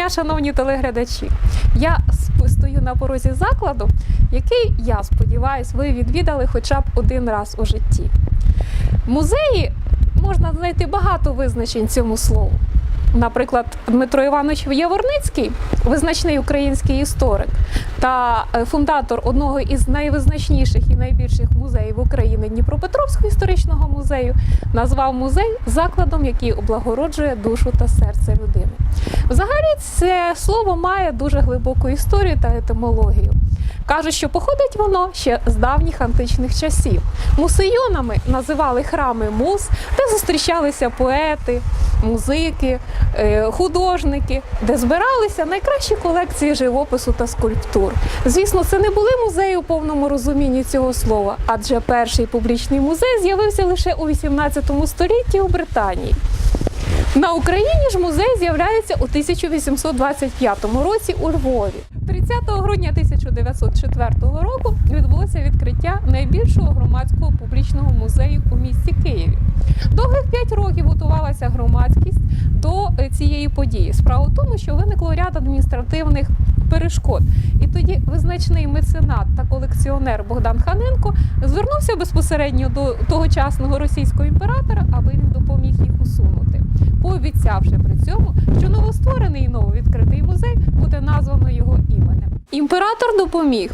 Дня, шановні телеглядачі. Я стою на порозі закладу, який, я сподіваюся, ви відвідали хоча б один раз у житті. Музеї можна знайти багато визначень цьому слову. Наприклад, Дмитро Іванович Яворницький, визначний український історик та е, фундатор одного із найвизначніших і найбільших музеїв України Дніпропетровського історичного музею, назвав музей закладом, який облагороджує душу та серце людини. Взагалі, це слово має дуже глибоку історію та етимологію. Кажуть, що походить воно ще з давніх античних часів. Мусейонами називали храми муз, де зустрічалися поети, музики, е, художники, де збиралися найкращі колекції живопису та скульптур. Звісно, це не були музеї у повному розумінні цього слова, адже перший публічний музей з'явився лише у 18 столітті у Британії. На Україні ж музей з'являється у 1825 році у Львові. 30 грудня 1904 року відбулося відкриття найбільшого громадського публічного музею у місті Києві. Довгих 5 років готувалася громадськість до е, цієї події. Справа в тому, що виникло ряд адміністративних перешкод. І тоді визначний меценат та колекціонер Богдан Ханенко звернувся безпосередньо до тогочасного російського імператора, аби він допоміг їх усунути, пообіцявши при цьому, що новостворений і нововідкритий музей буде названо його іменем. Імператор допоміг.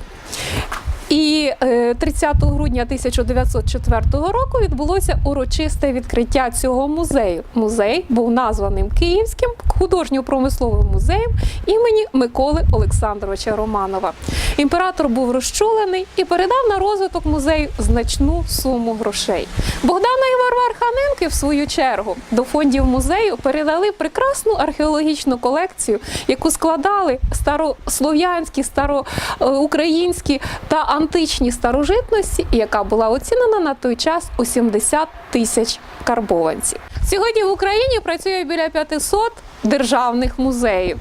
І е, 30 грудня 1904 року відбулося урочисте відкриття цього музею. Музей був названим Київським художньо-промисловим музеєм імені Миколи Олександровича Романова. Імператор був розчулений і передав на розвиток музею значну суму грошей. Богдана і Варвар Ханенки, в свою чергу, до фондів музею передали прекрасну археологічну колекцію, яку складали старослов'янські, староукраїнські та античні старожитності, яка була оцінена на той час у 70 тисяч карбованців. Сьогодні в Україні працює біля 500 державних музеїв,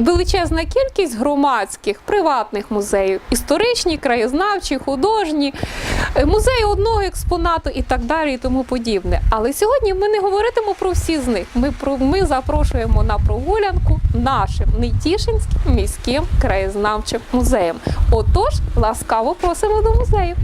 величезна кількість громадських приватних музеїв, історичні, краєзнавчі, художні, е, музеї одного експонату і так далі, і тому подібне. Але сьогодні ми не говоритимо про всі з них. Ми про ми запрошуємо на прогулянку нашим Нетішинським міським краєзнавчим музеєм. Отож, ласкаво просимо до музею.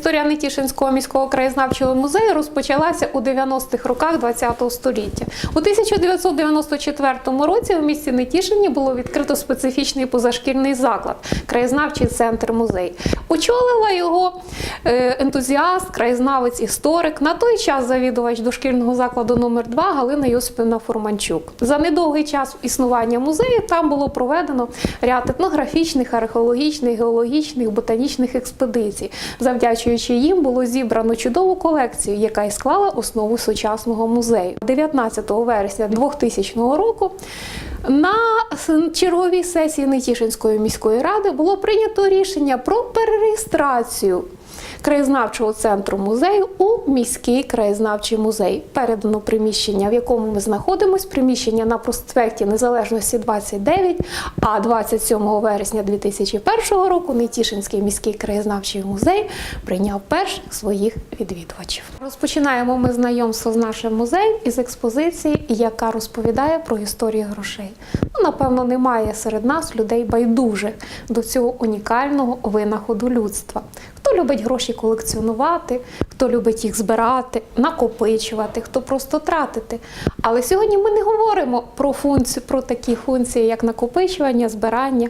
Історія Нетішинського міського краєзнавчого музею розпочалася у 90-х роках ХХ століття. У 1994 році у місті Нетішині було відкрито специфічний позашкільний заклад краєзнавчий центр музей. Очолила його е, ентузіаст, краєзнавець, історик. На той час завідувач дошкільного закладу номер 2 Галина Йосипівна Форманчук. За недовгий час існування музею там було проведено ряд етнографічних, археологічних, геологічних, ботанічних експедицій. Завдячуючи їм було зібрано чудову колекцію, яка і склала основу сучасного музею. 19 вересня 2000 року на черговій сесії Нетішинської міської ради було прийнято рішення про перереєстрацію краєзнавчого центру музею у міський краєзнавчий музей. Передано приміщення, в якому ми знаходимося, приміщення на проспекті Незалежності 29, а 27 вересня 2001 року Нетішинський міський краєзнавчий музей прийняв перших своїх відвідувачів. Розпочинаємо ми знайомство з нашим музеєм із експозиції, яка розповідає про історію грошей. Ну, напевно, немає серед нас людей байдужих до цього унікального винаходу людства. Хто любить гроші колекціонувати, хто любить їх збирати, накопичувати, хто просто тратити. Але сьогодні ми не говоримо про функцію, про такі функції, як накопичування, збирання,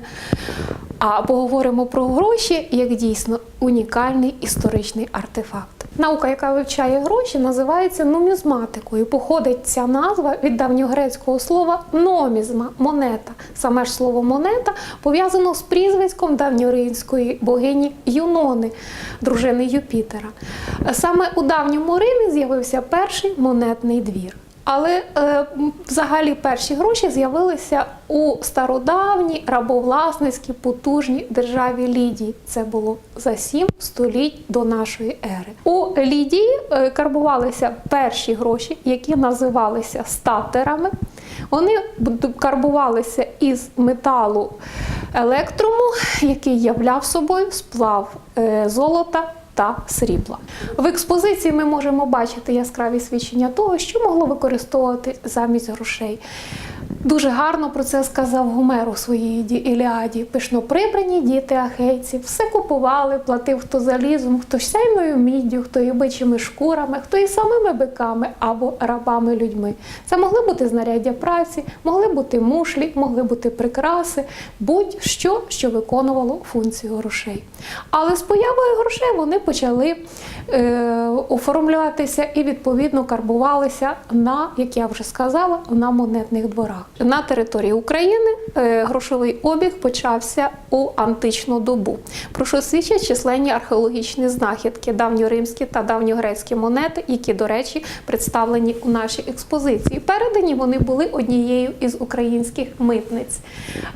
а поговоримо про гроші як дійсно унікальний історичний артефакт. Наука, яка вивчає гроші, називається нумізматикою. Походить ця назва від давньогрецького слова номізма монета. Саме ж слово монета пов'язано з прізвиськом давньоримської богині Юнони, дружини Юпітера. Саме у давньому Римі з'явився перший монетний двір. Але е, взагалі перші гроші з'явилися у стародавній рабовласницькій потужній державі Лідії. Це було за сім століть до нашої ери. У Лідії е, карбувалися перші гроші, які називалися статерами. Вони карбувалися із металу електрому, який являв собою сплав е, золота та срібла. В експозиції ми можемо бачити яскраві свідчення того, що могло використовувати замість грошей. Дуже гарно про це сказав Гомер у своїй «Ді- Іліаді. Пишно прибрані діти ахейці, все купували, платив хто залізом, хто сяйною міддю, хто і бичими шкурами, хто і самими биками або рабами людьми. Це могли бути знаряддя праці, могли бути мушлі, могли бути прикраси, будь-що, що виконувало функцію грошей. Але з появою грошей вони почали е, оформлюватися і відповідно карбувалися на, як я вже сказала, на монетних дворах. На території України е, грошовий обіг почався у античну добу, про що свідчать численні археологічні знахідки, давньоримські та давньогрецькі монети, які, до речі, представлені у нашій експозиції. Передані вони були однією із українських митниць.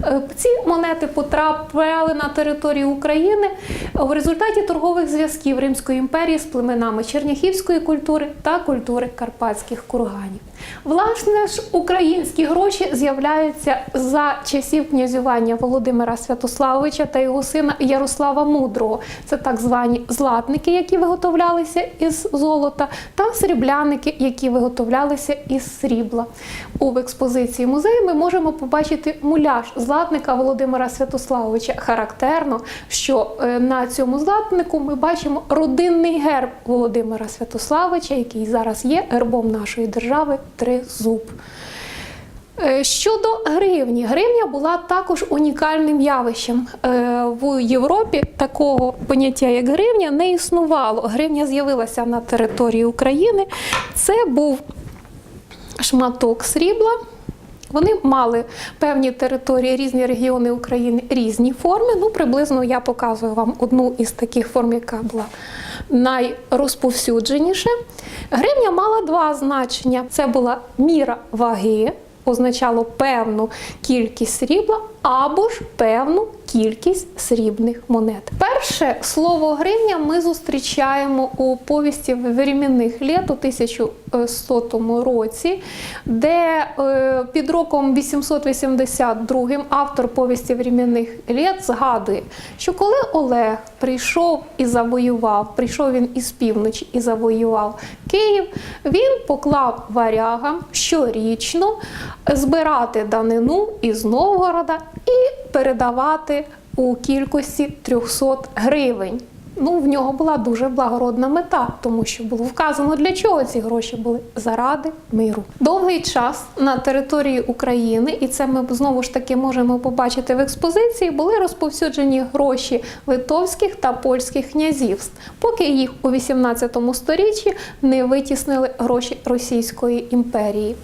Е, Ці монети потрапляли на територію України в результаті торгових зв'язків Римської імперії з племенами черняхівської культури та культури карпатських курганів. Власне ж, українські гроші з'являються за часів князювання Володимира Святославовича та його сина Ярослава Мудрого. Це так звані златники, які виготовлялися із золота, та срібляники, які виготовлялися із срібла. У експозиції музею ми можемо побачити муляж златника Володимира Святославовича. Характерно, що е, на цьому златнику ми бачимо родинний герб Володимира Святославовича, який зараз є гербом нашої держави тризуб. Е, Щодо гривні, гривня була також унікальним явищем. Е, В Європі такого поняття, як гривня, не існувало. Гривня з'явилася на території України. Це був шматок срібла. Вони мали певні території, різні регіони України, різні форми. Ну, приблизно я показую вам одну із таких форм, яка була найрозповсюдженіша. Гривня мала два значення: це була міра ваги, означало певну кількість срібла або ж певну кількість срібних монет. Перше слово гривня ми зустрічаємо у повісті временних літ у 1100 році, де е, під роком 882 автор повісті временних літ згадує, що коли Олег прийшов і завоював, прийшов він із півночі і завоював Київ, він поклав варягам щорічно збирати данину із Новгорода і передавати у кількості 300 гривень. Ну, в нього була дуже благородна мета, тому що було вказано, для чого ці гроші були заради миру. Довгий час на території України, і це ми знову ж таки можемо побачити в експозиції, були розповсюджені гроші литовських та польських князівств, поки їх у 18 сторіччі не витіснили гроші Російської імперії.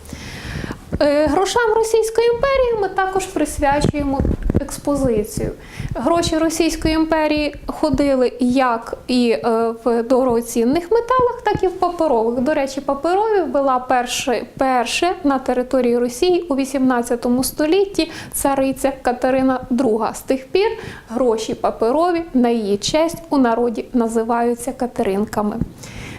Е, Грошам Російської імперії ми також присвячуємо експозицію. Гроші Російської імперії ходили як і е, в дорогоцінних металах, так і в паперових. До речі, паперові була перше, перше на території Росії у 18 столітті цариця Катерина II. З тих пір гроші паперові на її честь у народі називаються Катеринками.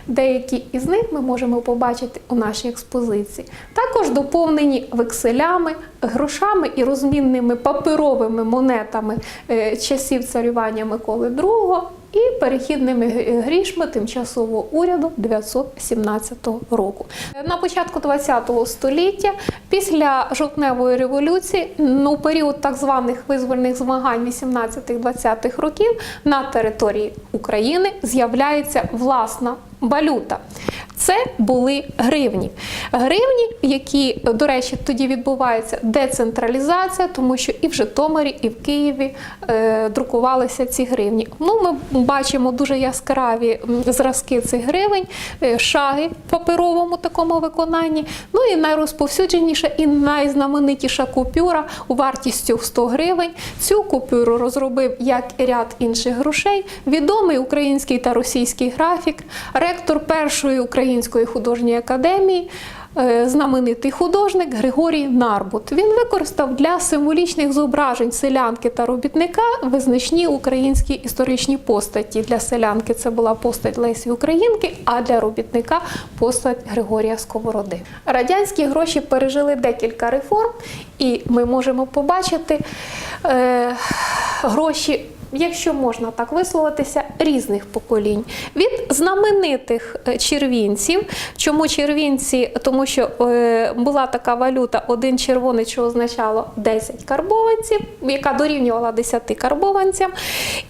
Деякі із них ми можемо побачити у нашій експозиції. Також доповнені векселями, грошами і розмінними паперовими монетами е, часів царювання Миколи II і перехідними грішми тимчасового уряду 917 року. На початку ХХ століття, після жовтневої революції, ну, період так званих визвольних змагань 18-20-х років на території України з'являється власна валюта. Це були гривні. Гривні, які, до речі, тоді відбувається децентралізація, тому що і в Житомирі, і в Києві е, друкувалися ці гривні. Ну, ми бачимо дуже яскраві зразки цих гривень, е, шаги в паперовому такому виконанні. Ну і найрозповсюдженіша і найзнаменитіша купюра у вартістю 100 гривень. Цю купюру розробив, як і ряд інших грошей, відомий український та російський графік, ректор першої української художньої академії. е, Знаменитий художник Григорій Нарбут. Він використав для символічних зображень селянки та робітника визначні українські історичні постаті. Для селянки це була постать Лесі Українки, а для робітника постать Григорія Сковороди. Радянські гроші пережили декілька реформ, і ми можемо побачити е, гроші якщо можна так висловитися, різних поколінь. Від знаменитих е, червінців. Чому червінці? Тому що е, була така валюта один червоний, що означало 10 карбованців, яка дорівнювала 10 карбованцям.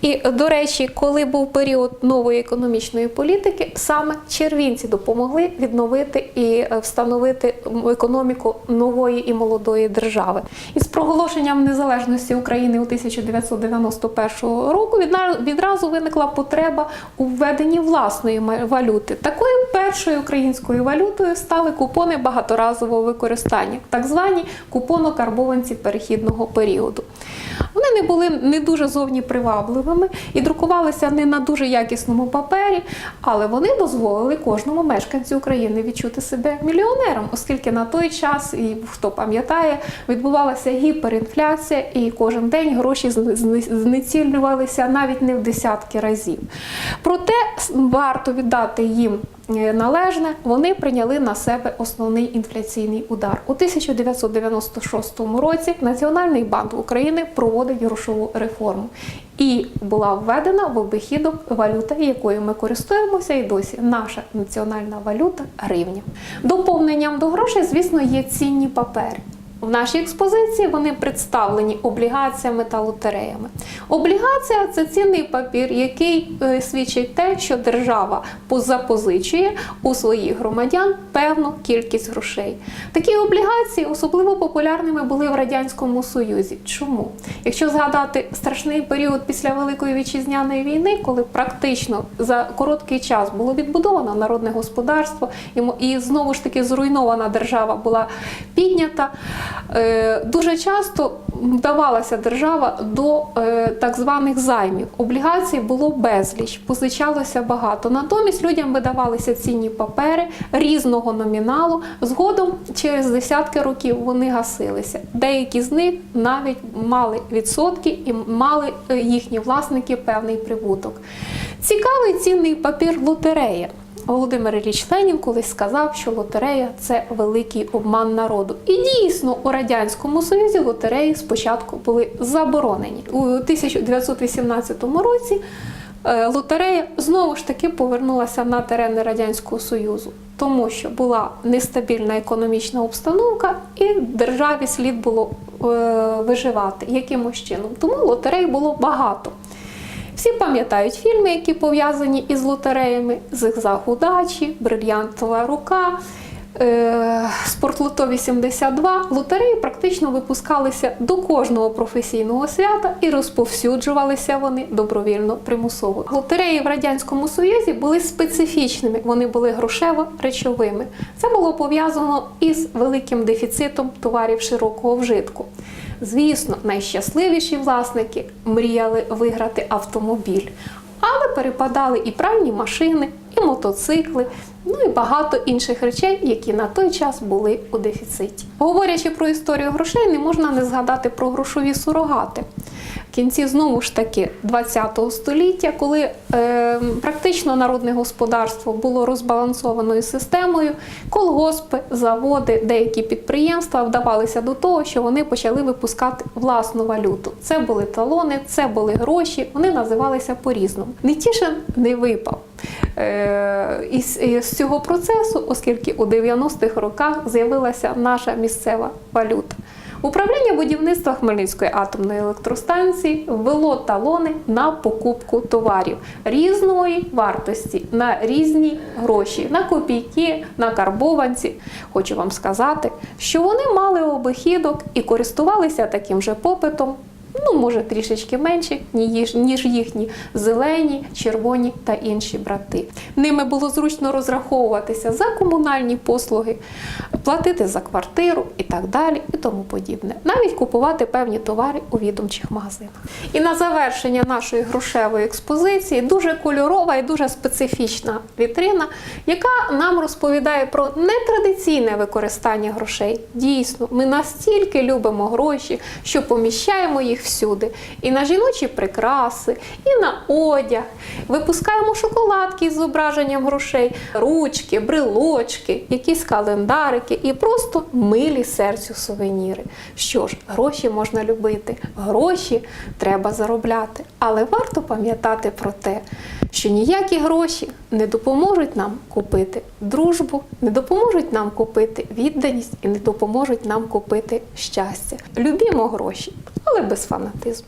І, до речі, коли був період нової економічної політики, саме червінці допомогли відновити і е, встановити економіку нової і молодої держави. Із проголошенням незалежності України у 1991 року відразу виникла потреба у введенні власної валюти. Такою першою українською валютою стали купони багаторазового використання, так звані купоно-карбованці перехідного періоду. Не були не дуже зовні привабливими і друкувалися не на дуже якісному папері, але вони дозволили кожному мешканцю України відчути себе мільйонером, оскільки на той час, і хто пам'ятає, відбувалася гіперінфляція, і кожен день гроші зне- зне- навіть не в десятки разів. Проте варто віддати їм належне, вони прийняли на себе основний інфляційний удар. У 1996 році Національний банк України проводить грошову реформу. І була введена в обихідок валюта, якою ми користуємося і досі. Наша національна валюта гривня. Доповненням до грошей, звісно, є цінні папери. В нашій експозиції вони представлені облігаціями та лотереями. Облігація це цінний папір, який е, свідчить те, що держава запозичує у своїх громадян певну кількість грошей. Такі облігації особливо популярними були в радянському союзі. Чому? Якщо згадати страшний період після Великої вітчизняної війни, коли практично за короткий час було відбудовано народне господарство, і знову ж таки зруйнована держава була піднята. Е, Дуже часто вдавалася держава до е, так званих займів. Облігацій було безліч, позичалося багато. Натомість людям видавалися цінні папери різного номіналу. Згодом через десятки років вони гасилися. Деякі з них навіть мали відсотки і мали е, їхні власники певний прибуток. Цікавий цінний папір лотерея. Володимир Ілліч Ленін колись сказав, що лотерея це великий обман народу. І дійсно у радянському союзі лотереї спочатку були заборонені у 1918 році. е, Лотерея знову ж таки повернулася на терени радянського союзу, тому що була нестабільна економічна обстановка, і державі слід було е, виживати якимось чином. Тому лотерей було багато. Всі пам'ятають фільми, які пов'язані із лотереями: Зигзаг удачі, Брильянтова рука, е, Спортлото 82. Лотереї практично випускалися до кожного професійного свята і розповсюджувалися вони добровільно примусово. Лотереї в радянському союзі були специфічними, вони були грошево-речовими. Це було пов'язано із великим дефіцитом товарів широкого вжитку. Звісно, найщасливіші власники мріяли виграти автомобіль, але перепадали і пральні машини, і мотоцикли, ну і багато інших речей, які на той час були у дефіциті. Говорячи про історію грошей, не можна не згадати про грошові сурогати. Кінці знову ж таки ХХ століття, коли е, практично народне господарство було розбалансованою системою, колгоспи, заводи, деякі підприємства вдавалися до того, що вони почали випускати власну валюту. Це були талони, це були гроші, вони називалися по-різному. Нетішин не випав. Е, із, із цього процесу, оскільки у 90-х роках з'явилася наша місцева валюта. Управління будівництва Хмельницької атомної електростанції ввело талони на покупку товарів різної вартості на різні гроші, на копійки, на карбованці. Хочу вам сказати, що вони мали обихідок і користувалися таким же попитом. Ну, може, трішечки менші, ніж, їхні зелені, червоні та інші брати. Ними було зручно розраховуватися за комунальні послуги, платити за квартиру і так далі, і тому подібне. Навіть купувати певні товари у відомчих магазинах. І на завершення нашої грошевої експозиції дуже кольорова і дуже специфічна вітрина, яка нам розповідає про нетрадиційне використання грошей. Дійсно, ми настільки любимо гроші, що поміщаємо їх їх всюди. І на жіночі прикраси, і на одяг. Випускаємо шоколадки з зображенням грошей, ручки, брелочки, якісь календарики і просто милі серцю сувеніри. Що ж, гроші можна любити, гроші треба заробляти. Але варто пам'ятати про те, що ніякі гроші не допоможуть нам купити дружбу, не допоможуть нам купити відданість і не допоможуть нам купити щастя. Любімо гроші, без фанатизму.